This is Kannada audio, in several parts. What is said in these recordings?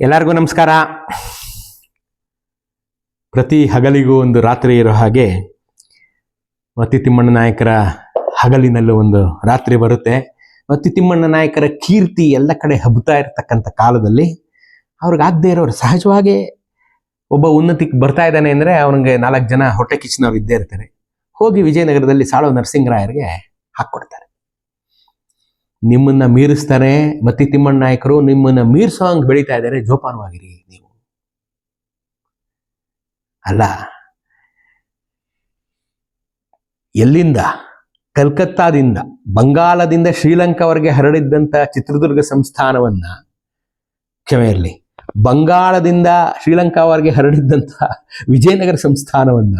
ಎಲ್ಲರಿಗೂ ನಮಸ್ಕಾರ. ಪ್ರತಿ ಹಗಲಿಗೂ ಒಂದು ರಾತ್ರಿ ಇರೋ ಹಾಗೆ ಮತ್ತಿ ತಿಮ್ಮಣ್ಣ ನಾಯಕರ ಹಗಲಿನಲ್ಲೂ ಒಂದು ರಾತ್ರಿ ಬರುತ್ತೆ. ಮತ್ತಿ ತಿಮ್ಮಣ್ಣ ನಾಯಕರ ಕೀರ್ತಿ ಎಲ್ಲ ಕಡೆ ಹಬ್ಬುತ್ತಾ ಇರತಕ್ಕಂಥ ಕಾಲದಲ್ಲಿ ಅವ್ರಿಗಾಗದೇ ಇರೋರು ಸಹಜವಾಗಿ ಒಬ್ಬ ಉನ್ನತಿಗೆ ಬರ್ತಾ ಇದ್ದಾನೆ ಅಂದರೆ ಅವನಿಗೆ ನಾಲ್ಕು ಜನ ಹೊಟ್ಟೆ ಕಿಚ್ಚಿನವ್ರು ಇದ್ದೇ ಇರ್ತಾರೆ. ಹೋಗಿ ವಿಜಯನಗರದಲ್ಲಿ ಸಾಳು ನರಸಿಂಗರಾಯರಿಗೆ ಹಾಕ್ಕೊಡ್ತಾರೆ. ನಿಮ್ಮನ್ನ ಮೀರಿಸ್ತಾರೆ, ಮತ್ತಿ ತಿಮ್ಮಣ್ಣ ನಾಯಕರು ನಿಮ್ಮನ್ನ ಮೀರಿಸೋ ಹಂಗೆ ಬೆಳೀತಾ ಇದ್ದಾರೆ, ಜೋಪಾನವಾಗಿರಿ ನೀವು. ಅಲ್ಲ, ಎಲ್ಲಿಂದ? ಕಲ್ಕತ್ತಾದಿಂದ ಬಂಗಾಲದಿಂದ ಶ್ರೀಲಂಕಾವರೆಗೆ ಹರಡಿದ್ದಂಥ ಚಿತ್ರದುರ್ಗ ಸಂಸ್ಥಾನವನ್ನ ಕ್ಷಮೆ ಇರಲಿ ಬಂಗಾಳದಿಂದ ಶ್ರೀಲಂಕಾವರೆಗೆ ಹರಡಿದ್ದಂಥ ವಿಜಯನಗರ ಸಂಸ್ಥಾನವನ್ನ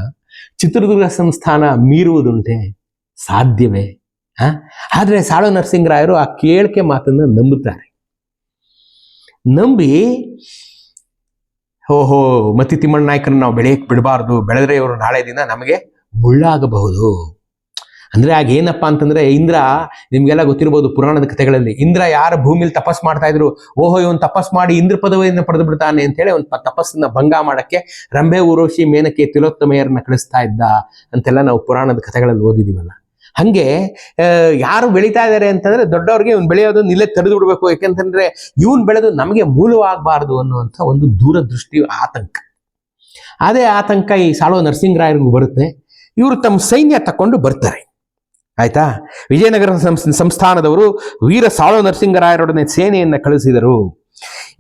ಚಿತ್ರದುರ್ಗ ಸಂಸ್ಥಾನ ಮೀರುವುದುಂಟೆ ಸಾಧ್ಯವೇ? ಆದರೆ ಸಾಳು ನರಸಿಂಗರಾಯರು ಆ ಕೇಳಿಕೆ ಮಾತನ್ನು ನಂಬುತ್ತಾರೆ. ನಂಬಿ, ಓಹೋ, ಮತ್ತಿ ತಿಮ್ಮಣ್ಣ ನಾಯಕರನ್ನ ನಾವು ಬೆಳೆಯಕ್ಕೆ ಬಿಡಬಾರ್ದು, ಬೆಳೆದ್ರೆ ಇವರು ನಾಳೆ ದಿನ ನಮಗೆ ಮುಳ್ಳಾಗಬಹುದು. ಅಂದ್ರೆ ಆಗ ಏನಪ್ಪಾ ಅಂತಂದ್ರೆ ಇಂದ್ರ, ನಿಮಗೆಲ್ಲ ಗೊತ್ತಿರ್ಬೋದು ಪುರಾಣದ ಕಥೆಗಳಲ್ಲಿ, ಇಂದ್ರ ಯಾರ ಭೂಮಿಲಿ ತಪಸ್ ಮಾಡ್ತಾ ಇದ್ರು, ಓಹೋ, ಇವನ್ ತಪಸ್ ಮಾಡಿ ಇಂದ್ರ ಪದವಿಯನ್ನು ಪಡೆದು ಬಿಡ್ತಾನೆ ಅಂತ ಹೇಳಿ ಒಂದು ತಪಸ್ಸನ್ನ ಭಂಗ ಮಾಡಕ್ಕೆ ರಂಭೆ ಊರೋಷಿ ಮೇನಕ್ಕೆ ತಿಲೋತ್ತಮೆಯರನ್ನ ಕಳಿಸ್ತಾ ಇದ್ದ ಅಂತೆಲ್ಲ ನಾವು ಪುರಾಣದ ಕಥೆಗಳಲ್ಲಿ ಓದಿದೀವಲ್ಲ. ಹಂಗೆ ಯಾರು ಬೆಳೀತಾ ಇದ್ದಾರೆ ಅಂತಂದ್ರೆ ದೊಡ್ಡವ್ರಿಗೆ ಇವ್ನು ಬೆಳೆಯೋದು ನಿಲ್ಲೇ ತಡೆದು ಬಿಡ್ಬೇಕು. ಯಾಕಂತಂದ್ರೆ ಇವನ್ ಬೆಳೆದು ನಮಗೆ ಮೂಲವಾಗಬಾರ್ದು ಅನ್ನುವಂಥ ಒಂದು ದೂರದೃಷ್ಟಿ ಆತಂಕ. ಅದೇ ಆತಂಕ ಈ ಸಾಳೋ ನರಸಿಂಗರಾಯರಿಗೂ ಬರುತ್ತೆ. ಇವರು ತಮ್ಮ ಸೈನ್ಯ ತಕೊಂಡು ಬರ್ತಾರೆ. ಆಯ್ತಾ? ವಿಜಯನಗರ ಸಂಸ್- ಸಂಸ್ಥಾನದವರು ವೀರ ಸಾಳೋ ನರಸಿಂಗರಾಯರೊಡನೆ ಸೇನೆಯನ್ನ ಕಳಿಸಿದರು.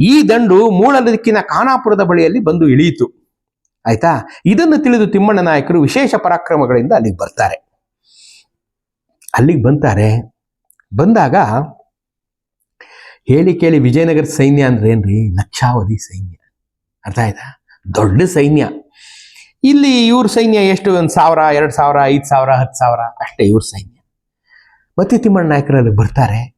ಈ ದಂಡು ಮೂಲ ದಿಕ್ಕಿನ ಖಾನಾಪುರದ ಬಳಿಯಲ್ಲಿ ಬಂದು ಇಳಿಯಿತು. ಆಯ್ತಾ? ಇದನ್ನು ತಿಳಿದು ತಿಮ್ಮಣ್ಣ ನಾಯಕರು ವಿಶೇಷ ಪರಾಕ್ರಮಗಳಿಂದ ಅಲ್ಲಿಗೆ ಬರ್ತಾರೆ. ಅಲ್ಲಿಗೆ ಬಂತಾರೆ. ಬಂದಾಗ ಹೇಳಿ ಕೇಳಿ ವಿಜಯನಗರ ಸೈನ್ಯ ಅಂದ್ರೆ ಏನ್ರಿ? ಲಕ್ಷಾವಧಿ ಸೈನ್ಯ. ಅರ್ಥ ಆಯ್ತಾ? ದೊಡ್ಡ ಸೈನ್ಯ. ಇಲ್ಲಿ ಇವ್ರ ಸೈನ್ಯ ಎಷ್ಟು? ಒಂದು ಸಾವಿರ, ಎರಡು ಸಾವಿರ, ಐದು ಸಾವಿರ, ಹತ್ತು ಸಾವಿರ? ಅಷ್ಟೇ ಇವ್ರ ಸೈನ್ಯ. ಮತ್ತಿ ತಿಮ್ಮಣ್ಣ ನಾಯಕರಲ್ಲಿ ಬರ್ತಾರೆ.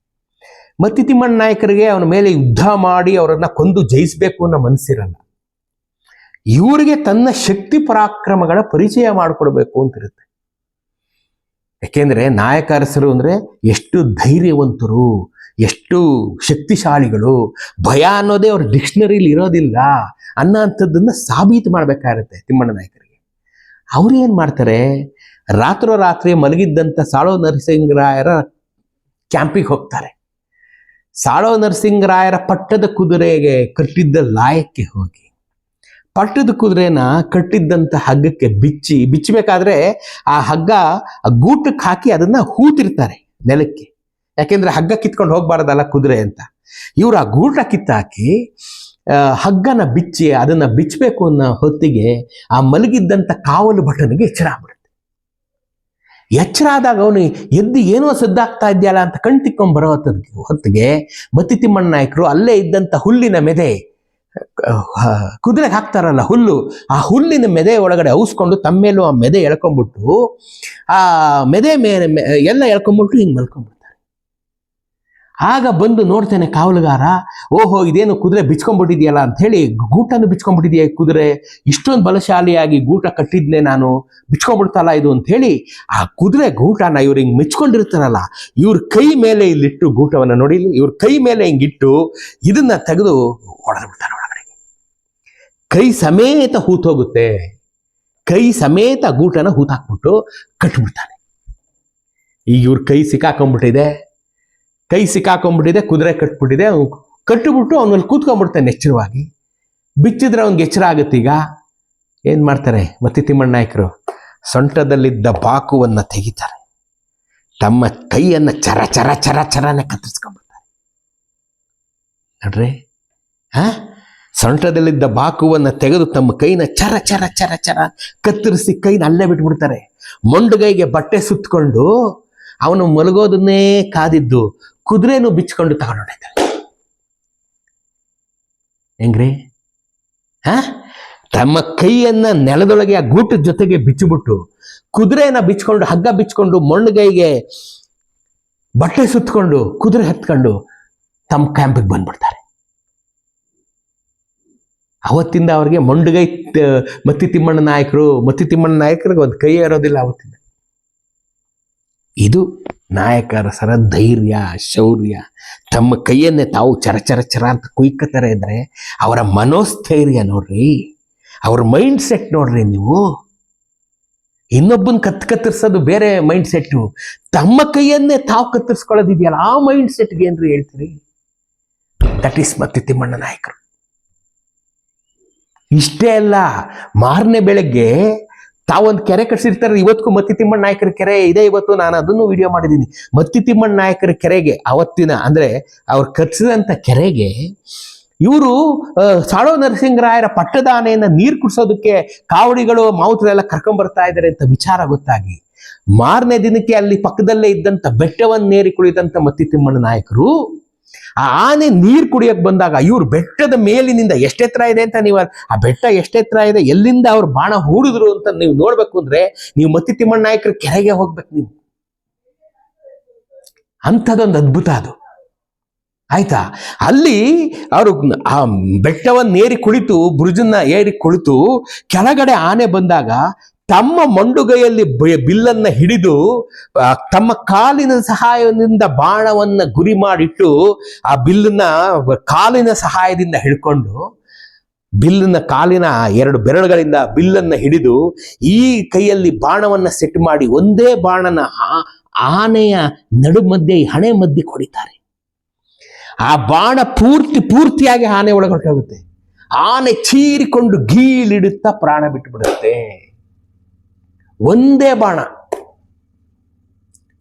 ಮತ್ತಿ ತಿಮ್ಮಣ್ಣ ನಾಯಕರಿಗೆ ಅವನ ಮೇಲೆ ಯುದ್ಧ ಮಾಡಿ ಅವರನ್ನ ಕೊಂದು ಜಯಿಸಬೇಕು ಅನ್ನೋ ಮನಸ್ಸಿರಲ್ಲ. ಇವರಿಗೆ ತನ್ನ ಶಕ್ತಿ ಪರಾಕ್ರಮಗಳ ಪರಿಚಯ ಮಾಡಿಕೊಡ್ಬೇಕು ಅಂತಿರುತ್ತೆ. ಯಾಕೆಂದ್ರೆ ನಾಯಕ ಅರಸರು ಅಂದ್ರೆ ಎಷ್ಟು ಧೈರ್ಯವಂತರು, ಎಷ್ಟು ಶಕ್ತಿಶಾಲಿಗಳು. ಭಯ ಅನ್ನೋದೇ ಅವ್ರ ಡಿಕ್ಷನರಿಲಿ ಇರೋದಿಲ್ಲ ಅನ್ನೋಂಥದ್ದನ್ನ ಸಾಬೀತು ಮಾಡಬೇಕಾಗುತ್ತೆ ತಿಮ್ಮಣ್ಣ ನಾಯಕರಿಗೆ. ಅವ್ರು ಏನು ಮಾಡ್ತಾರೆ? ರಾತ್ರೋರಾತ್ರಿ ಮಲಗಿದ್ದಂಥ ಸಾಳೋ ನರಸಿಂಗರಾಯರ ಕ್ಯಾಂಪಿಗೆ ಹೋಗ್ತಾರೆ. ಸಾಳೋ ನರಸಿಂಗರಾಯರ ಪಟ್ಟದ ಕುದುರೆಗೆ ಕಟ್ಟಿದ್ದ ಲಾಯಕ್ಕೆ ಹೋಗಿ ಪಟ್ಟದ ಕುದುರೆನ ಕಟ್ಟಿದ್ದಂಥ ಹಗ್ಗಕ್ಕೆ ಬಿಚ್ಚಿ, ಬಿಚ್ಚಬೇಕಾದ್ರೆ ಆ ಹಗ್ಗ ಗೂಟಕ್ಕೆ ಹಾಕಿ ಅದನ್ನ ಹೂತಿರ್ತಾರೆ ನೆಲಕ್ಕೆ. ಯಾಕೆಂದ್ರೆ ಹಗ್ಗ ಕಿತ್ಕೊಂಡು ಹೋಗ್ಬಾರ್ದಲ್ಲ ಕುದುರೆ ಅಂತ. ಇವ್ರು ಆ ಗೂಟ ಕಿತ್ತಾಕಿ ಹಗ್ಗನ ಬಿಚ್ಚಿ ಅದನ್ನ ಬಿಚ್ಚಬೇಕು ಅನ್ನೋ ಹೊತ್ತಿಗೆ ಆ ಮಲಗಿದ್ದಂಥ ಕಾವಲು ಭಟನಿಗೆ ಎಚ್ಚರ ಆಗ್ಬಿಡುತ್ತೆ. ಎಚ್ಚರ ಆದಾಗ ಅವನು ಎದ್ದು ಏನೋ ಸದ್ದಾಗ್ತಾ ಇದೆಯಲ್ಲ ಅಂತ ಕಣ್ ತಿಕ್ಕೊಂಡ್ ಬರೋ ಹೊತ್ತಿಗೆ ಮತ್ತಿ ತಿಮ್ಮಣ್ಣ ನಾಯಕರು ಅಲ್ಲೇ ಇದ್ದಂಥ ಹುಲ್ಲಿನ ಮೆದೆ ಕುದುರೆಗೆ ಹಾಕ್ತಾರಲ್ಲ ಹುಲ್ಲು. ಆ ಹುಲ್ಲಿನ ಮೆದೆ ಒಳಗಡೆ ಔಸ್ಕೊಂಡು ತಮ್ಮ ಮೇಲೂ ಆ ಮೆದೆ ಎಳ್ಕೊಂಡ್ಬಿಟ್ಟು ಆ ಮೆದೆ ಮೇಲೆ ಎಲ್ಲ ಎಳ್ಕೊಂಡ್ಬಿಟ್ಟು ಹಿಂಗೆ ಮಲ್ಕೊಂಡ್ಬಿಡ್ತಾರೆ. ಆಗ ಬಂದು ನೋಡ್ತೇನೆ ಕಾವಲುಗಾರ ಓಹೋ ಇದೇನು ಕುದುರೆ ಬಿಚ್ಕೊಂಬಿಟ್ಟಿದೆಯಲ್ಲ ಅಂತ ಹೇಳಿ ಗೂಟನ್ನು ಬಿಚ್ಕೊಂಡ್ಬಿಟ್ಟಿದ್ಯಾ ಕುದುರೆ? ಇಷ್ಟೊಂದು ಬಲಶಾಲಿಯಾಗಿ ಗೂಟ ಕಟ್ಟಿದ್ನೆ ನಾನು ಬಿಚ್ಕೊಂಡ್ಬಿಡ್ತಲ್ಲ ಇದು ಅಂತ ಹೇಳಿ ಆ ಕುದುರೆ ಗೂಟನ ಇವ್ರು ಹಿಂಗೆ ಮೆಚ್ಕೊಂಡಿರ್ತಾರಲ್ಲ ಇವ್ರ ಕೈ ಮೇಲೆ ಇಲ್ಲಿಟ್ಟು ಗೂಟವನ್ನು ನೋಡಿ ಇಲ್ಲಿ, ಇವ್ರ ಕೈ ಮೇಲೆ ಹಿಂಗಿಟ್ಟು ಇದನ್ನ ತೆಗೆದು ಹೊಡೆದು ಬಿಡ್ತಾರೆ ಒಳಗಡೆ ಕೈ ಸಮೇತ ಹೂತೋಗುತ್ತೆ ಕೈ ಸಮೇತ ಗೂಟನ ಹೂತಾಕ್ಬಿಟ್ಟು ಕಟ್ಬಿಡ್ತಾನೆ. ಈಗ ಇವ್ರ ಕೈ ಸಿಕ್ಕಾಕೊಂಡ್ಬಿಟ್ಟಿದೆ. ಕೈ ಸಿಕ್ಕಾಕೊಂಡ್ಬಿಟ್ಟಿದೆ, ಕುದುರೆ ಕಟ್ಬಿಟ್ಟಿದೆ. ಕಟ್ಟಿಬಿಟ್ಟು ಅವನಲ್ಲಿ ಕೂತ್ಕೊಂಡ್ಬಿಡ್ತಾನೆ ಎಚ್ಚರವಾಗಿ ಬಿಚ್ಚಿದ್ರೆ ಅವ್ನಿಗೆ ಎಚ್ಚರ ಆಗುತ್ತೆ ಈಗ. ಏನ್ ಮಾಡ್ತಾರೆ? ಮತ್ತಿ ತಿಮ್ಮಣ್ಣ ನಾಯಕರು, ಸೊಂಟದಲ್ಲಿದ್ದ ಬಾಕುವನ್ನ ತೆಗಿತಾರೆ. ತಮ್ಮ ಕೈಯನ್ನ ಚರ ಚರ ಚರ, ಚರನೆ ಕತ್ತರಿಸ್ಕೊಂಡ್ಬಿಡ್ತಾರೆ. ನೋಡ್ರಿ? ಹಾ? ಸೊಂಟದಲ್ಲಿದ್ದ ಬಾಕುವನ್ನು ತೆಗೆದು ತಮ್ಮ ಕೈನ ಚರ ಚರ ಚರ ಚರ ಕತ್ತರಿಸಿ ಕೈನ ಅಲ್ಲೇ ಬಿಟ್ಬಿಡ್ತಾರೆ. ಮೊಂಡುಗೈಗೆ ಬಟ್ಟೆ ಸುತ್ತಕೊಂಡು ಅವನು ಮಲಗೋದನ್ನೇ ಕಾದಿದ್ದು ಕುದುರೆನು ಬಿಚ್ಕೊಂಡು ತಗೊಂಡೋಗ್ತಾರೆ ಹೆಂಗ್ರಿ? ಹ? ತಮ್ಮ ಕೈಯನ್ನ ನೆಲದೊಳಗೆ ಆ ಗೂಟದ ಜೊತೆಗೆ ಬಿಚ್ಚಿಬಿಟ್ಟು ಕುದುರೆನ ಬಿಚ್ಕೊಂಡು, ಹಗ್ಗ ಬಿಚ್ಕೊಂಡು ಮೊಣ್ಣಗೈಗೆ ಬಟ್ಟೆ ಸುತ್ತಕೊಂಡು ಕುದುರೆ ಹತ್ಕೊಂಡು ತಮ್ಮ ಕ್ಯಾಂಪಿಗೆ ಬಂದ್ಬಿಡ್ತಾರೆ. ಅವತ್ತಿಂದ ಅವ್ರಿಗೆ ಮೊಂಡುಗೈ ಮತ್ತಿ ತಿಮ್ಮಣ್ಣ ನಾಯಕರು, ಮತ್ತಿ ತಿಮ್ಮಣ್ಣ ನಾಯಕರಿಗೆ ಒಂದು ಕೈ ಇರೋದಿಲ್ಲ ಅವತ್ತಿಂದ. ಇದು ನಾಯಕರ ಧೈರ್ಯ ಶೌರ್ಯ. ತಮ್ಮ ಕೈಯನ್ನೇ ತಾವು ಚರ ಚರ ಚರ ಅಂತ ಕುಯ್ಕತಾರೆ ಇದ್ರೆ ಅವರ ಮನೋಸ್ಥೈರ್ಯ ನೋಡ್ರಿ, ಅವ್ರ ಮೈಂಡ್ ಸೆಟ್ ನೋಡ್ರಿ ನೀವು. ಇನ್ನೊಬ್ಬನ ಕತ್ ಕತ್ತರಿಸೋದು ಬೇರೆ ಮೈಂಡ್ ಸೆಟ್ಟು ತಮ್ಮ ಕೈಯನ್ನೇ ತಾವು ಕತ್ತರಿಸ್ಕೊಳ್ಳೋದಿದೆಯಲ್ಲ ಆ ಮೈಂಡ್ ಸೆಟ್ಗೆ ಏನ್ರಿ ಹೇಳ್ತೀರಿ? ದಟ್ ಈಸ್ ಮತ್ತೆ ತಿಮ್ಮಣ್ಣ ನಾಯಕರು. ಇಷ್ಟೇ ಅಲ್ಲ, ಮಾರನೇ ಬೆಳಗ್ಗೆ ತಾವೊಂದು ಕೆರೆ ಕಟ್ಸಿರ್ತಾರೆ ಇವತ್ತಿಗೂ ಮತ್ತಿ ತಿಮ್ಮಣ್ಣ ನಾಯಕರ ಕೆರೆ ಇದೆ ಇವತ್ತು, ನಾನು ಅದನ್ನು ವಿಡಿಯೋ ಮಾಡಿದ್ದೀನಿ. ಮತ್ತಿ ತಿಮ್ಮಣ್ಣ ನಾಯಕರ ಕೆರೆಗೆ ಅವತ್ತಿನ, ಅಂದ್ರೆ ಅವ್ರು ಕಟ್ಸಿದಂಥ ಕೆರೆಗೆ ಇವರು ಸಾಳೋ ನರಸಿಂಗರಾಯರ ಪಟ್ಟದ ಆನೆಯನ್ನ ನೀರು ಕುಡಿಸೋದಕ್ಕೆ ಕಾವಡಿಗಳು ಮಾವುತರೆಲ್ಲ ಕರ್ಕೊಂಬರ್ತಾ ಇದ್ದಾರೆ ಅಂತ ವಿಚಾರ ಗೊತ್ತಾಗಿ, ಮಾರನೇ ದಿನಕ್ಕೆ ಅಲ್ಲಿ ಪಕ್ಕದಲ್ಲೇ ಇದ್ದಂಥ ಬೆಟ್ಟವನ್ನೇರಿ ಕುಳಿತಂಥ ಮತ್ತಿ ತಿಮ್ಮಣ್ಣ ನಾಯಕರು ಆ ಆನೆ ನೀರು ಕುಡಿಯಕ್ ಬಂದಾಗ ಇವ್ರು ಬೆಟ್ಟದ ಮೇಲಿನಿಂದ ಎಷ್ಟೆತ್ರ ಇದೆ ಅಂತ ನೀವು ಆ ಬೆಟ್ಟ ಎಷ್ಟೆತ್ರ ಇದೆ, ಎಲ್ಲಿಂದ ಅವ್ರು ಬಾಣ ಹೂಡಿದ್ರು ಅಂತ ನೀವು ನೋಡ್ಬೇಕು ಅಂದ್ರೆ ನೀವು ಮತ್ತಿ ತಿಮ್ಮಣ್ಣ ನಾಯಕರ ಕೆರೆಗೆ ಹೋಗ್ಬೇಕು ನೀವು. ಅಂಥದ್ದೊಂದು ಅದ್ಭುತ ಅದು. ಆಯ್ತಾ? ಅಲ್ಲಿ ಅವರು ಆ ಬೆಟ್ಟವನ್ನೇರಿ ಕುಳಿತು ಬುರುಜನ್ನ ಏರಿ ಕುಳಿತು, ಕೆಳಗಡೆ ಆನೆ ಬಂದಾಗ ತಮ್ಮ ಮಂಡುಗೈಯಲ್ಲಿ ಬಿಲ್ಲನ್ನ ಹಿಡಿದು ತಮ್ಮ ಕಾಲಿನ ಸಹಾಯದಿಂದ ಬಾಣವನ್ನ ಗುರಿ ಮಾಡಿಟ್ಟು, ಆ ಬಿಲ್ಲನ್ನ ಕಾಲಿನ ಸಹಾಯದಿಂದ ಹಿಡ್ಕೊಂಡು, ಬಿಲ್ಲನ್ನ ಕಾಲಿನ ಎರಡು ಬೆರಳುಗಳಿಂದ ಬಿಲ್ಲನ್ನ ಹಿಡಿದು, ಈ ಕೈಯಲ್ಲಿ ಬಾಣವನ್ನ ಸೆಟ್ ಮಾಡಿ ಒಂದೇ ಬಾಣನ ಆನೆಯ ನಡು ಮಧ್ಯೆ ಹಣೆ ಮಧ್ಯೆ ಕೊಡಿತಾರೆ. ಆ ಬಾಣ ಪೂರ್ತಿ, ಪೂರ್ತಿಯಾಗಿ ಆನೆ ಒಳಗೆ ಆನೆ ಚೀರಿಕೊಂಡು ಗೀಳಿಡುತ್ತಾ ಪ್ರಾಣ ಬಿಟ್ಟು ಬಿಡುತ್ತೆ ಒಂದೇ ಬಾಣ.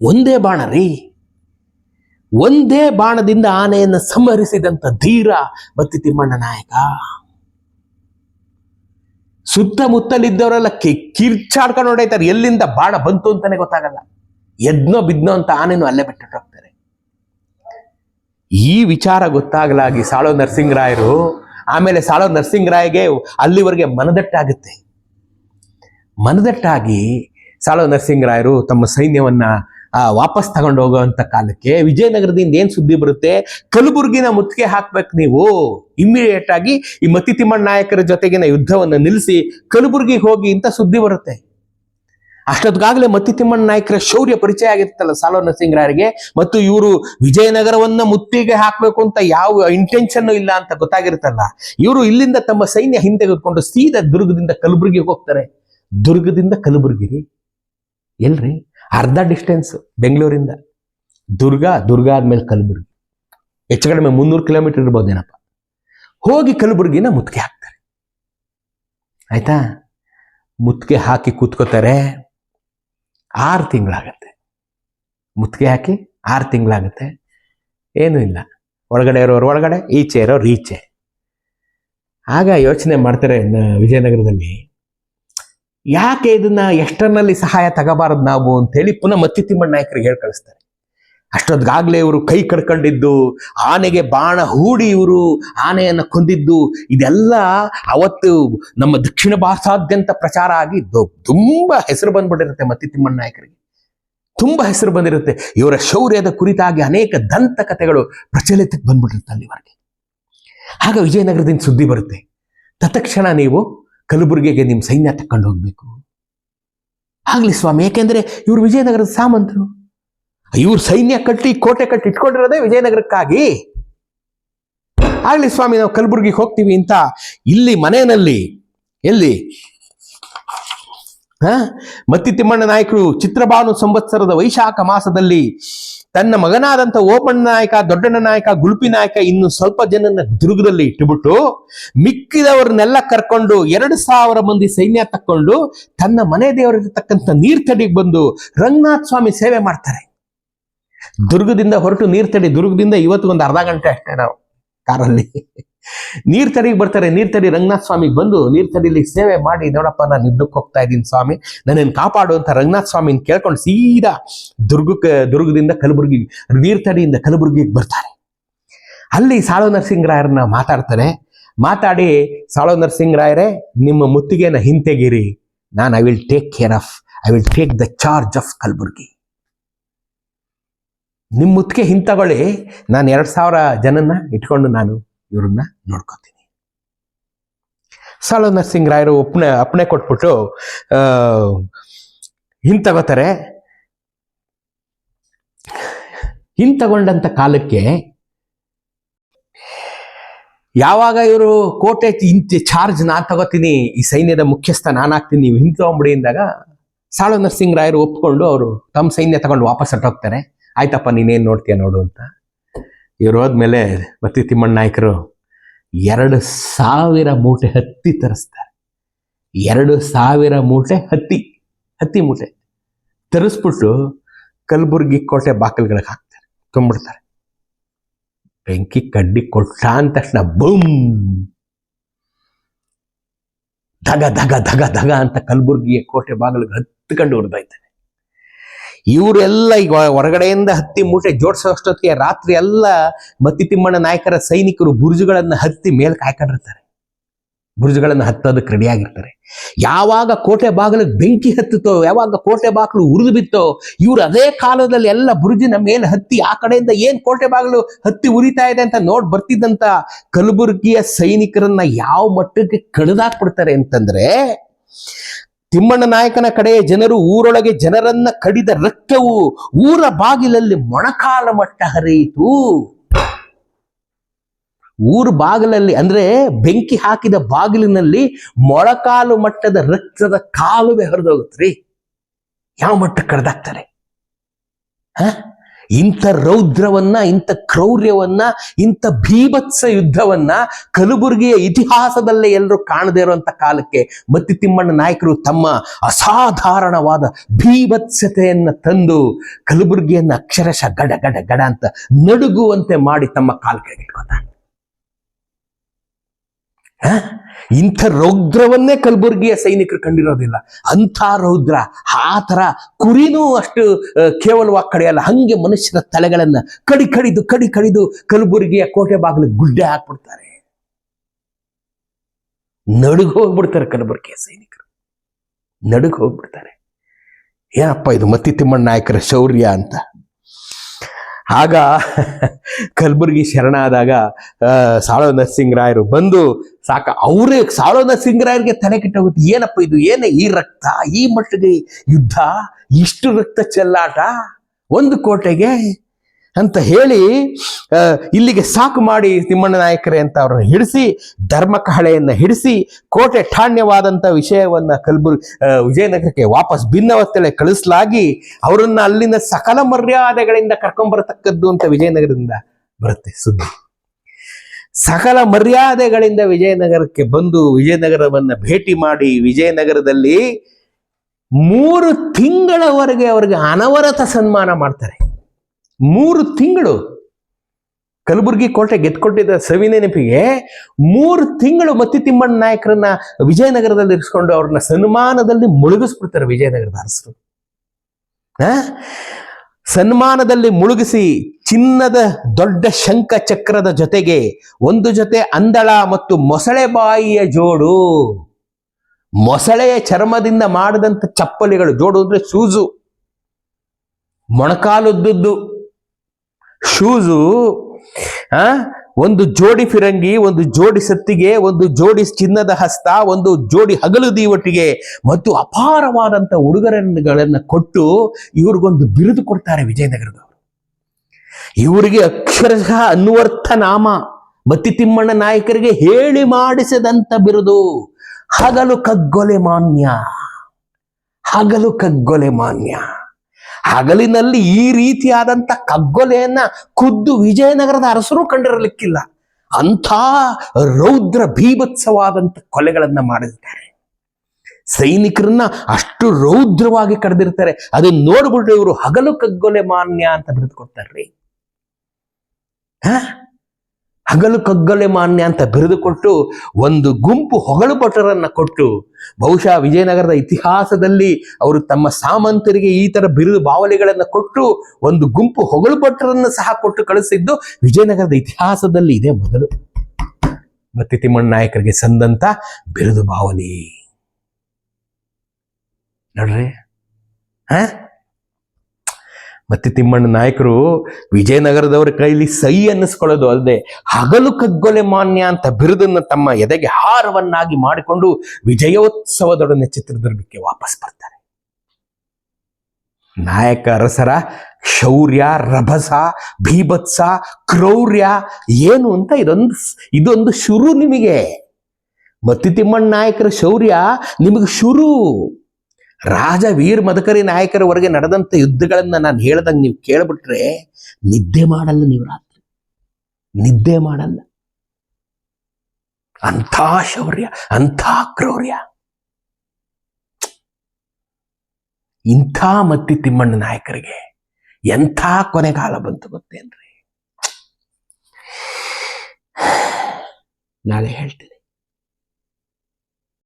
ಒಂದೇ ಬಾಣ ರೀ. ಒಂದೇ ಬಾಣದಿಂದ ಆನೆಯನ್ನು ಸಂಹರಿಸಿದಂತ ಧೀರ ಬತ್ತಿ ತಿಮ್ಮಣ್ಣ ನಾಯಕ. ಸುತ್ತಮುತ್ತಲಿದ್ದವರೆಲ್ಲ ಕಿ, ಕಿರ್ಚಾಡ್ಕೊಂಡು ಹೊಡೆಯ್ತಾರೆ ಎಲ್ಲಿಂದ ಬಾಣ ಬಂತು ಅಂತಾನೆ ಗೊತ್ತಾಗಲ್ಲ. ಎದ್ನೋ ಬಿದ್ನೋ ಅಂತ ಆನೆನೂ ಅಲ್ಲೇ ಬಿಟ್ಟು ಹೋಗ್ತಾರೆ. ಈ ವಿಚಾರ ಗೊತ್ತಾಗಲಾಗಿ ಸಾಳೋ ನರಸಿಂಗರಾಯರು ಆಮೇಲೆ ಸಾಳೋ ನರಸಿಂಗರಾಯಗೆ ಅಲ್ಲಿವರೆಗೆ ಮನದಟ್ಟಾಗುತ್ತೆ. ಮನದಟ್ಟಾಗಿ ಸಾಳೋ ನರಸಿಂಗರಾಯರು ತಮ್ಮ ಸೈನ್ಯವನ್ನ ವಾಪಸ್ ತಗೊಂಡು ಹೋಗುವಂತ ಕಾಲಕ್ಕೆ ವಿಜಯನಗರದಿಂದ ಏನ್ ಸುದ್ದಿ ಬರುತ್ತೆ? ಕಲಬುರ್ಗಿನ ಮುತ್ತಿಗೆ ಹಾಕ್ಬೇಕು ನೀವು. ಇಮ್ಮಿಡಿಯೇಟ್ ಆಗಿ ಈ ಮತಿ ತಿಮ್ಮಣ್ಣ ನಾಯಕರ ಜೊತೆಗಿನ ಯುದ್ಧವನ್ನು ನಿಲ್ಲಿಸಿ ಕಲಬುರ್ಗಿಗೆ ಹೋಗಿ ಅಂತ ಸುದ್ದಿ ಬರುತ್ತೆ. ಅಷ್ಟೊತ್ತಿಗಾಗಲೇ ಮತ್ತಿ ತಿಮ್ಮಣ್ಣ ನಾಯಕರ ಶೌರ್ಯ ಪರಿಚಯ ಆಗಿರುತ್ತಲ್ಲ ಸಾಲೋ ನರಸಿಂಗರಾಯರಿಗೆ? ಮತ್ತು ಇವರು ವಿಜಯನಗರವನ್ನ ಮುತ್ತಿಗೆ ಹಾಕ್ಬೇಕು ಅಂತ ಯಾವ ಇಂಟೆನ್ಷನ್ ಇಲ್ಲ ಅಂತ ಗೊತ್ತಾಗಿರುತ್ತಲ್ಲ. ಇವರು ಇಲ್ಲಿಂದ ತಮ್ಮ ಸೈನ್ಯ ಹಿಂತೆಗೆದುಕೊಂಡು ಸೀದಾ ದುರ್ಗದಿಂದ ಕಲಬುರ್ಗಿಗೆ ಹೋಗ್ತಾರೆ. ದುರ್ಗದಿಂದ ಕಲಬುರ್ಗಿ ರೀ ಎಲ್ರಿ? ಅರ್ಧ ಡಿಸ್ಟೆನ್ಸ್ ಬೆಂಗಳೂರಿಂದ. ದುರ್ಗ ದುರ್ಗ ಆದ್ಮೇಲೆ ಕಲಬುರ್ಗಿ. ಹೆಚ್ಚು ಕಡಿಮೆ ಮುನ್ನೂರು ಕಿಲೋಮೀಟರ್ ಇರ್ಬೋದೇನಪ್ಪ? ಹೋಗಿ ಕಲಬುರ್ಗಿನ ಮುತ್ತಿಗೆ ಹಾಕ್ತಾರೆ. ಆಯ್ತಾ? ಮುತ್ತಿಗೆ ಹಾಕಿ ಕೂತ್ಕೋತಾರೆ. ಆರು ತಿಂಗಳಾಗತ್ತೆ. ಮುತ್ತಿಗೆ ಹಾಕಿ ಆರು ತಿಂಗಳಾಗತ್ತೆ. ಏನೂ ಇಲ್ಲ. ಒಳಗಡೆ ಇರೋರು ಒಳಗಡೆ, ಈಚೆ ಇರೋರು ಈಚೆ. ಆಗ ಯೋಚನೆ ಮಾಡ್ತಾರೆ ವಿಜಯನಗರದಲ್ಲಿ ಯಾಕೆ ಇದನ್ನ ಎಷ್ಟರ್ನಲ್ಲಿ ಸಹಾಯ ತಗೋಬಾರದು ನಾವು ಅಂತೇಳಿ ಪುನಃ ಮತ್ತಿ ತಿಮ್ಮಣ್ಣ ನಾಯಕರಿಗೆ ಹೇಳಿ ಕಳಿಸ್ತಾರೆ. ಅಷ್ಟೊತ್ತಿಗಾಗ್ಲೇ ಇವರು ಕೈ ಕಡ್ಕೊಂಡಿದ್ದು, ಆನೆಗೆ ಬಾಣ ಹೂಡಿ ಇವರು ಆನೆಯನ್ನ ಕೊಂದಿದ್ದು, ಇದೆಲ್ಲ ಅವತ್ತು ನಮ್ಮ ದಕ್ಷಿಣ ಭಾರತಾದ್ಯಂತ ಪ್ರಚಾರ ಆಗಿ ತುಂಬ ಹೆಸರು ಬಂದ್ಬಿಟ್ಟಿರುತ್ತೆ ಮತ್ತಿ ತಿಮ್ಮಣ್ಣ ನಾಯಕರಿಗೆ. ತುಂಬಾ ಹೆಸರು ಬಂದಿರುತ್ತೆ. ಇವರ ಶೌರ್ಯದ ಕುರಿತಾಗಿ ಅನೇಕ ದಂತಕಥೆಗಳು ಪ್ರಚಲಿತಕ್ಕೆ ಬಂದ್ಬಿಟ್ಟಿರುತ್ತೆ ಅಲ್ಲಿವರೆಗೆ. ಆಗ ವಿಜಯನಗರದಿಂದ ಸುದ್ದಿ ಬರುತ್ತೆ. ತತ್ಕ್ಷಣ ನೀವು ಕಲಬುರಗಿಗೆ ನಿಮ್ಮ ಸೈನ್ಯ ತಕೊಂಡು ಹೋಗಬೇಕು. ಆಗಲಿ ಸ್ವಾಮಿ ಏಕೆಂದರೆ ಇವರು ವಿಜಯನಗರದ ಸಾಮಂತರು. ಇವ್ರ ಸೈನ್ಯ ಕಟ್ಟಿ, ಕೋಟೆ ಕಟ್ಟಿ ಇಟ್ಕೊಂಡಿರೋದೇ ವಿಜಯನಗರಕ್ಕಾಗಿ. ಆಗಲಿ ಸ್ವಾಮಿ, ನಾವು ಕಲಬುರ್ಗಿಗೆ ಹೋಗ್ತೀವಿ ಅಂತ ಇಲ್ಲಿ ಮನೆಯಲ್ಲಿ, ಎಲ್ಲಿ? ಹ? ಮತ್ತಿ ತಿಮ್ಮಣ್ಣ ನಾಯಕರು ಚಿತ್ರಭಾನು ಸಂವತ್ಸರದ ವೈಶಾಖ ಮಾಸದಲ್ಲಿ ತನ್ನ ಮಗನಾದಂಥ ಓಪಣ್ಣ ನಾಯಕ, ದೊಡ್ಡಣ್ಣ ನಾಯಕ, ಗುಲ್ಪಿ ನಾಯಕ ಇನ್ನು ಸ್ವಲ್ಪ ಜನನ ದುರ್ಗದಲ್ಲಿ ಇಟ್ಟುಬಿಟ್ಟು ಮಿಕ್ಕಿದವ್ರನ್ನೆಲ್ಲ ಕರ್ಕೊಂಡು ಎರಡು ಸಾವಿರ ಮಂದಿ ಸೈನ್ಯ ತಕ್ಕೊಂಡು ತನ್ನ ಮನೆ ದೇವರಿರ್ತಕ್ಕಂಥ ನೀರ್ತಡಿಗೆ ಬಂದು ರಂಗನಾಥ್ ಸ್ವಾಮಿ ಸೇವೆ ಮಾಡ್ತಾರೆ. ದುರ್ಗದಿಂದ ಹೊರಟು ನೀರ್ತಡಿ ದುರ್ಗದಿಂದ ಇವತ್ತು ಒಂದು ಅರ್ಧ ಗಂಟೆ ಅಷ್ಟೇ ನಾವು ಕಾರಲ್ಲಿ. ನೀರ್ತಡಿಗೆ ಬರ್ತಾರೆ ನೀರ್ತಡಿ ರಂಗನಾಥ್ ಸ್ವಾಮಿಗೆ ಬಂದು ನೀರ್ತಡಿಲಿ ಸೇವೆ ಮಾಡಿ, ನೋಡಪ್ಪ, ನಾನು ಯುದ್ಧಕ್ಕೆ ಹೋಗ್ತಾ ಇದ್ದೀನಿ ಸ್ವಾಮಿ. ನನ್ನ ಕಾಪಾಡು ಅಂತ ರಂಗನಾಥ್ ಸ್ವಾಮಿನ ಕೇಳ್ಕೊಂಡು ಸೀದಾ ದುರ್ಗಕ್ಕೆ, ದುರ್ಗದಿಂದ ಕಲಬುರ್ಗಿ ನೀರ್ತಡಿಯಿಂದ ಕಲಬುರ್ಗಿಗೆ ಬರ್ತಾರೆ. ಅಲ್ಲಿ ಸಾಳು ನರಸಿಂಗರಾಯರನ್ನ ಮಾತಾಡ್ತಾರೆ. ಮಾತಾಡಿ ಸಾಳು ನರಸಿಂಗರಾಯರೇ ನಿಮ್ಮ ಮುತ್ತಿಗೆನ ಹಿಂತೆಗಿರಿ ನಾನು I will take care of I will take the charge of Kalaburagi. ನಿಮ್ಮ ಮುತ್ತಿಗೆ ಹಿಂತಗೊಳ್ಳಿ. ನಾನು ಎರಡು ಸಾವಿರ ಜನನ್ನ ಇಟ್ಕೊಂಡು ನಾನು ಇವ್ರನ್ನ ನೋಡ್ಕೋತೀನಿ. ಸಾಳು ನರಸಿಂಗರಾಯರು ಒಪ್ಪನೆ ಅಪ್ಪಣೆ ಕೊಟ್ಬಿಟ್ಟು ಆ, ಹಿಂತಗೋತಾರೆ ಹಿಂತಗೊಂಡಂತ ಕಾಲಕ್ಕೆ ಯಾವಾಗ ಇವರು ಕೋಟೆ ಚಾರ್ಜ್ ನಾನು ತಗೋತೀನಿ ಈ ಸೈನ್ಯದ ಮುಖ್ಯಸ್ಥ ನಾನಾಗ್ತೀನಿ ನೀವು ಹಿಂತಗೊಂಬಿಡಿ ಅಂದಾಗ ಸಾಳು ನರಸಿಂಗ್ ರಾಯರು ಒಪ್ಕೊಂಡು ಅವರು ತಮ್ಮ ಸೈನ್ಯ ತಗೊಂಡು ವಾಪಸ್ ಹೊರಟೋಗ್ತಾರೆ. ಆಯ್ತಪ್ಪ ನೀನೇನ್ ನೋಡ್ತೀಯ ನೋಡು ಅಂತ. ಇವ್ರು ಹೋದ್ಮೇಲೆ ಮತ್ತಿ ತಿಮ್ಮಣ್ಣ ನಾಯಕರು ಎರಡು ಸಾವಿರ ಮೂಟೆ ಹತ್ತಿ ತರಿಸ್ತಾರೆ. ಎರಡು ಸಾವಿರ ಮೂಟೆ ಹತ್ತಿ ಹತ್ತಿ ಮೂಟೆ ತರಿಸ್ಬಿಟ್ಟು ಕಲಬುರ್ಗಿ ಕೋಟೆ ಬಾಕಲ್ಗಳಿಗೆ ಹಾಕ್ತಾರೆ, ತುಂಬಿಡ್ತಾರೆ. ಬೆಂಕಿ ಕಡ್ಡಿ ಕೊಟ್ಟ ಅಂದ ತಕ್ಷಣ ಬೂಮ್! ಧಗ ಧಗ ಧಗ ಧಗ ಅಂತ ಕಲಬುರ್ಗಿಯ ಕೋಟೆ ಬಾಗಿಲಿಗೆ ಹತ್ಕೊಂಡು ಉರಿದೈತೆ ಇವರೆಲ್ಲ ಈಗ ಹೊರಗಡೆಯಿಂದ ಹತ್ತಿ ಮೂಟೆ ಜೋಡಿಸೋಷ್ಟೊತ್ತಿಗೆ ರಾತ್ರಿ ಎಲ್ಲ ಮತ್ತಿ ತಿಮ್ಮಣ್ಣ ನಾಯಕರ ಸೈನಿಕರು ಬುರುಜುಗಳನ್ನು ಹತ್ತಿ ಮೇಲೆ ಕಾಯ್ಕೊಂಡಿರ್ತಾರೆ. ಬುರುಜುಗಳನ್ನು ಹತ್ತೋದಕ್ಕೆ ರೆಡಿಯಾಗಿರ್ತಾರೆ ಯಾವಾಗ ಕೋಟೆ ಬಾಗಿಲಿಗೆ ಬೆಂಕಿ ಹತ್ತುತ್ತೋ, ಯಾವಾಗ ಕೋಟೆ ಬಾಗಿಲು ಉರಿದು ಬಿತ್ತೋ, ಇವರು ಅದೇ ಕಾಲದಲ್ಲಿ ಎಲ್ಲ ಬುರುಜಿನ ಮೇಲೆ ಹತ್ತಿ ಆ ಕಡೆಯಿಂದ ಏನ್ ಕೋಟೆ ಬಾಗಿಲು ಹತ್ತಿ ಉರಿತಾ ಇದೆ ಅಂತ ನೋಡ್ ಬರ್ತಿದ್ದಂತ ಕಲಬುರಗಿಯ ಸೈನಿಕರನ್ನ ಯಾವ ಮಟ್ಟಕ್ಕೆ ಕಡಿದಾಕ್ಬಿಡ್ತಾರೆ ಅಂತಂದ್ರೆ ತಿಮ್ಮಣ್ಣ ನಾಯಕನ ಕಡೆಯ ಜನರು ಊರೊಳಗೆ ಜನರನ್ನ ಕಡಿದ ರಕ್ತವು ಊರ ಬಾಗಿಲಲ್ಲಿ ಮೊಣಕಾಲ ಮಟ್ಟ ಹರಿಯಿತು. ಊರ ಬಾಗಿಲಲ್ಲಿ ಅಂದ್ರೆ ಬೆಂಕಿ ಹಾಕಿದ ಬಾಗಿಲಿನಲ್ಲಿ ಮೊಳಕಾಲು ಮಟ್ಟದ ರಕ್ತದ ಕಾಲುವೆ ಹರಿದೋಗುತ್ತ್ರಿ ಯಾವ ಮಟ್ಟ ಕಡ್ದಾಗ್ತಾರೆ ಹ? ಇಂಥ ರೌದ್ರವನ್ನ, ಇಂಥ ಕ್ರೌರ್ಯವನ್ನ, ಇಂಥ ಭೀಭತ್ಸ ಯುದ್ಧವನ್ನ ಕಲಬುರಗಿಯ ಇತಿಹಾಸದಲ್ಲೇ ಎಲ್ಲರೂ ಕಾಣದೇ ಇರುವಂತ ಕಾಲಕ್ಕೆ ಮತ್ತಿ ತಿಮ್ಮಣ್ಣ ನಾಯಕರು ತಮ್ಮ ಅಸಾಧಾರಣವಾದ ಭೀಭತ್ಸತೆಯನ್ನ ತಂದು ಕಲಬುರಗಿಯನ್ನ ಅಕ್ಷರಶಃ ಗಡ ಗಡ ಗಡ ಅಂತ ನಡುಗುವಂತೆ ಮಾಡಿ ತಮ್ಮ ಕಾಲ್ ಇಟ್ಕೊತಾರೆ? ಇಂಥ ರೌದ್ರವನ್ನೇ ಕಲಬುರಗಿಯ ಸೈನಿಕರು ಕಂಡಿರೋದಿಲ್ಲ. ಅಂಥ ರೌದ್ರ ಆ ಥರ ಕುರಿನೂ ಅಷ್ಟು ಕೇವಲವಾಗಿ ಕಡಿಯಲ್ಲ. ಹಂಗೆ ಮನುಷ್ಯರ ತಲೆಗಳನ್ನು ಕಡಿ ಕಡಿದು ಕಡಿ ಕಡಿದು ಕಲಬುರಗಿಯ ಕೋಟೆ ಬಾಗಿಲು ಗುಡ್ಡೆ ಹಾಕ್ಬಿಡ್ತಾರೆ. ನಡುಗ್ ಹೋಗ್ಬಿಡ್ತಾರೆ ಕಲಬುರಗಿಯ ಸೈನಿಕರು. ನಡುಗ್ ಹೋಗ್ಬಿಡ್ತಾರೆ. ಏನಪ್ಪ ಇದು ಮತ್ತಿ ತಿಮ್ಮಣ್ಣ ನಾಯಕರ ಶೌರ್ಯ ಅಂತ? ಆಗ ಕಲಬುರಗಿ ಶರಣಾದಾಗ ಆ, ಸಾಳೋ ನರಸಿಂಗರಾಯರು ಬಂದು ಸಾಕ. ಅವರೇ ಸಾಳೋ ನರಸಿಂಗರಾಯರಿಗೆ ತಲೆ ಕೆಟ್ಟೋಗುತ್ತೆ. ಏನಪ್ಪ ಇದು? ಏನೇ ಈ ರಕ್ತ, ಈ ಮಟ್ಟಿಗೆ ಯುದ್ಧ, ಇಷ್ಟು ರಕ್ತ ಚೆಲ್ಲಾಟ? ಒಂದು ಕೋಟೆಗೆ ಅಂತ ಹೇಳಿ ಇಲ್ಲಿಗೆ ಸಾಕು ಮಾಡಿ ತಿಮ್ಮಣ್ಣ ನಾಯಕರೇ ಅಂತ ಅವ್ರನ್ನ ಹಿಡಿಸಿ ಧರ್ಮಕಹಳೆಯನ್ನ ಹಿಡಿಸಿ, ಕೋಟೆ ಠಾಣ್ಯವಾದಂಥ ವಿಷಯವನ್ನ ಕಲ್ಬುರ್ ವಿಜಯನಗರಕ್ಕೆ ವಾಪಸ್ ಭಿನ್ನವತ್ತಲೆ ಕಳಿಸ್ಲಾಗಿ, ಅವರನ್ನ ಅಲ್ಲಿನ ಸಕಲ ಮರ್ಯಾದೆಗಳಿಂದ ಕರ್ಕೊಂಡ್ಬರತಕ್ಕದ್ದು ಅಂತ ವಿಜಯನಗರದಿಂದ ಬರುತ್ತೆ ಸುದ್ದಿ. ಸಕಲ ಮರ್ಯಾದೆಗಳಿಂದ ವಿಜಯನಗರಕ್ಕೆ ಬಂದು ವಿಜಯನಗರವನ್ನು ಭೇಟಿ ಮಾಡಿ ವಿಜಯನಗರದಲ್ಲಿ ಮೂರು ತಿಂಗಳವರೆಗೆ ಅವರಿಗೆ ಅನವರತ ಸನ್ಮಾನ ಮಾಡ್ತಾರೆ. ಮೂರು ತಿಂಗಳು. ಕಲಬುರಗಿ ಕೋಟೆ ಗೆದ್ಕೊಟ್ಟಿದ್ದ ಸವಿ ನೆನಪಿಗೆ ಮೂರು ತಿಂಗಳು ಮತ್ತಿ ತಿಮ್ಮಣ್ಣ ನಾಯಕರನ್ನ ವಿಜಯನಗರದಲ್ಲಿ ಇರಿಸ್ಕೊಂಡು ಅವ್ರನ್ನ ಸನ್ಮಾನದಲ್ಲಿ ಮುಳುಗಿಸ್ಬಿಡ್ತಾರೆ ವಿಜಯನಗರದ ಅರಸರು? ಸನ್ಮಾನದಲ್ಲಿ ಮುಳುಗಿಸಿ ಚಿನ್ನದ ದೊಡ್ಡ ಶಂಖ ಚಕ್ರದ ಜೊತೆಗೆ ಒಂದು ಜೊತೆ ಅಂದಳ ಮತ್ತು ಮೊಸಳೆ ಬಾಯಿಯ ಜೋಡು. ಮೊಸಳೆಯ ಚರ್ಮದಿಂದ ಮಾಡಿದಂತ ಚಪ್ಪಲಿಗಳು. ಜೋಡು ಅಂದ್ರೆ ಶೂಸು. ಮೊಣಕಾಲುದ್ದುದ್ದು. ಶೂಸು, ಆ, ಒಂದು ಜೋಡಿ ಫಿರಂಗಿ, ಒಂದು ಜೋಡಿ ಸತ್ತಿಗೆ, ಒಂದು ಜೋಡಿ ಚಿನ್ನದ ಹಸ್ತ, ಒಂದು ಜೋಡಿ ಹಗಲು ದೀವಟಿಗೆ ಮತ್ತು ಅಪಾರವಾದಂತ ಉಡುಗೊರೆಗಳನ್ನ ಕೊಟ್ಟು ಇವ್ರಿಗೊಂದು ಬಿರುದು ಕೊಡ್ತಾರೆ ವಿಜಯನಗರದವರು. ಇವರಿಗೆ ಅಕ್ಷರಶಃ ಅನ್ವರ್ಥ ನಾಮ. ಮತ್ತಿ ತಿಮ್ಮಣ್ಣ ನಾಯಕರಿಗೆ ಹೇಳಿ ಮಾಡಿಸದಂತ ಬಿರುದು. ಹಗಲು ಕಗ್ಗೊಲೆ ಮಾನ್ಯ. ಹಗಲು ಕಗ್ಗೊಲೆ ಮಾನ್ಯ. ಹಗಲಿನಲ್ಲಿ ಈ ರೀತಿಯಾದಂತ ಕಗ್ಗೊಲೆಯನ್ನ ಖುದ್ದು ವಿಜಯನಗರದ ಅರಸರು ಕಂಡಿರಲಿಕ್ಕಿಲ್ಲ. ಅಂಥ ರೌದ್ರ ಭೀಭತ್ಸವಾದಂತ ಕೊಲೆಗಳನ್ನ ಮಾಡಿರ್ತಾರೆ ಸೈನಿಕರನ್ನ ಅಷ್ಟು ರೌದ್ರವಾಗಿ ಕರೆದಿರ್ತಾರೆ ಅದನ್ನ ನೋಡ್ಬಿಟ್ಟು ಇವರು ಹಗಲು ಕಗ್ಗೊಲೆ ಮಾನ್ಯ ಅಂತ ಬಿರುದು ಕೊಡ್ತಾರ್ರಿ. ಹ? ಹಗಲು ಕಗ್ಗಲೆ ಮಾನ್ಯ ಅಂತ ಬಿರುದು ಕೊಟ್ಟು ಒಂದು ಗುಂಪು ಹೊಗಳು ಭಟರನ್ನ ಕೊಟ್ಟು ಬಹುಶಃ ವಿಜಯನಗರದ ಇತಿಹಾಸದಲ್ಲಿ ಅವರು ತಮ್ಮ ಸಾಮಂತರಿಗೆ ಈ ತರ ಬಿರುದು ಬಾವಲಿಗಳನ್ನು ಕೊಟ್ಟು ಒಂದು ಗುಂಪು ಹೊಗಳು ಭಟ್ಟರನ್ನು ಸಹ ಕೊಟ್ಟು ಕಳಿಸಿದ್ದು ವಿಜಯನಗರದ ಇತಿಹಾಸದಲ್ಲಿ ಇದೆ ಮೊದಲು. ಮತ್ತೆ ತಿಮ್ಮಣ್ಣ ನಾಯಕರಿಗೆ ಸಂದಂತ ಬಿರುದು ಬಾವಲಿ. ನೋಡ್ರಿ? ಹ? ಮತ್ತೆ ತಿಮ್ಮಣ್ಣ ನಾಯಕರು ವಿಜಯನಗರದವರ ಕೈಲಿ ಸೈ ಅನ್ನಿಸ್ಕೊಳ್ಳೋದು ಅಲ್ಲದೆ ಹಗಲು ಕಗ್ಗೊಲೆ ಮಾನ್ಯ ಅಂತ ಬಿರುದನ್ನು ತಮ್ಮ ಎದೆಗೆ ಹಾರವನ್ನಾಗಿ ಮಾಡಿಕೊಂಡು ವಿಜಯೋತ್ಸವದೊಡನೆ ಚಿತ್ರದುರ್ಗಕ್ಕೆ ವಾಪಸ್ ಬರ್ತಾರೆ. ನಾಯಕ ಅರಸರ ಶೌರ್ಯ, ರಭಸ, ಭೀಭತ್ಸ, ಕ್ರೌರ್ಯ ಏನು ಅಂತ ಇದೊಂದು ಇದೊಂದು ಶುರು ನಿಮಗೆ. ಮತ್ತಿ ತಿಮ್ಮಣ್ಣ ನಾಯಕರ ಶೌರ್ಯ ನಿಮಗೆ ಶುರು. ರಾಜ ವೀರ್ ಮದಕರಿ ನಾಯಕರವರೆಗೆ ನಡೆದಂತ ಯುದ್ಧಗಳನ್ನ ನಾನು ಹೇಳ್ದಂಗೆ ನೀವು ಕೇಳಿಬಿಟ್ರೆ ನಿದ್ದೆ ಮಾಡಲ್ಲ ನೀವು ರಾತ್ರಿ. ನಿದ್ದೆ ಮಾಡಲ್ಲ. ಅಂಥ ಶೌರ್ಯ, ಅಂಥ ಕ್ರೌರ್ಯ. ಇಂಥ ಮತ್ತಿ ತಿಮ್ಮಣ್ಣ ನಾಯಕರಿಗೆ ಎಂಥ ಕೊನೆಗಾಲ ಬಂತು ಗೊತ್ತೇನ್ರಿ? ನಾಳೆ ಹೇಳ್ತೀನಿ.